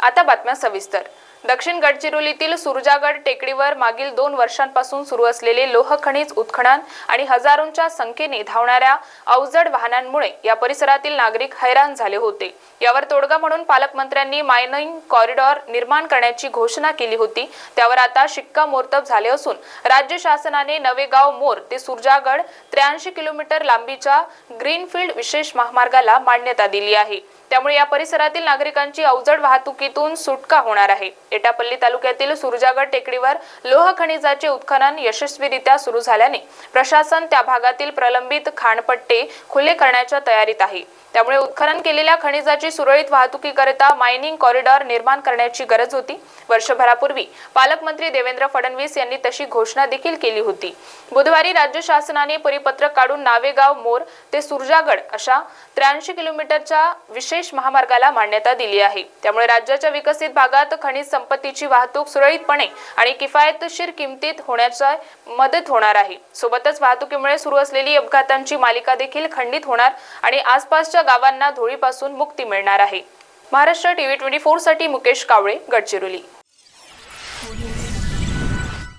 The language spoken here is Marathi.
आता बातम्या सविस्तर. दक्षिण गडचिरोलीतील सुरजागड टेकडीवर मागील दोन वर्षांपासून सुरू असलेले लोह खनिज उत्खनन आणि हजारोंच्या संख्येने धावणाऱ्या अवजड वाहनांमुळे या परिसरातील नागरिक हैराण झाले होते. यावर तोडगा म्हणून पालकमंत्र्यांनी मायनिंग कॉरिडॉर निर्माण करण्याची घोषणा केली होती. त्यावर आता शिक्कामोर्तब झाले असून राज्य शासनाने नवेगाव मोर ते सुरजागड त्र्याऐंशी किलोमीटर लांबीच्या ग्रीनफील्ड विशेष महामार्गाला मान्यता दिली आहे. त्यामुळे या परिसरातील नागरिकांची अवजड वाहतुकीतून सुटका होणार आहे. एटापल्ली तालुक्यातील सुरजागड टेकडीवर लोह खनिजाचे उत्खनन यशस्वीरित्या सुरू झाल्याने प्रशासन त्या भागातील प्रलंबित खाणपट्टे खुले करण्याच्या तयारीत आहे. त्यामुळे उत्खनन केलेल्या खनिजाची सुरळीत वाहतुकीकरिता मायनिंग कॉरिडॉर निर्माण करण्याची गरज होती. वर्षभरापूर्वी पालकमंत्री देवेंद्र फडणवीस यांनी तशी घोषणा देखील केली होती. बुधवारी राज्य शासनाने परिपत्रक काढून नावेगाव मोर ते सुरजागड अशा त्र्याऐंशी किलोमीटरच्या विशेष महामार्गाला मान्यता दिली आहे. त्यामुळे राज्याच्या विकसित भागात खनिज संपत्तीची वाहतूक सुरळीतपणे आणि किफायतशीर किमतीत होण्याचा मदत होणार आहे. सोबतच वाहतुकीमुळे सुरू असलेली अपघातांची मालिका देखील खंडित होणार आणि आसपासच्या गावांना धुळीपासून मुक्ती मिळणार आहे. महाराष्ट्र टीव्ही ट्वेंटी फोरसाठी मुकेश कावळे गडचिरोली.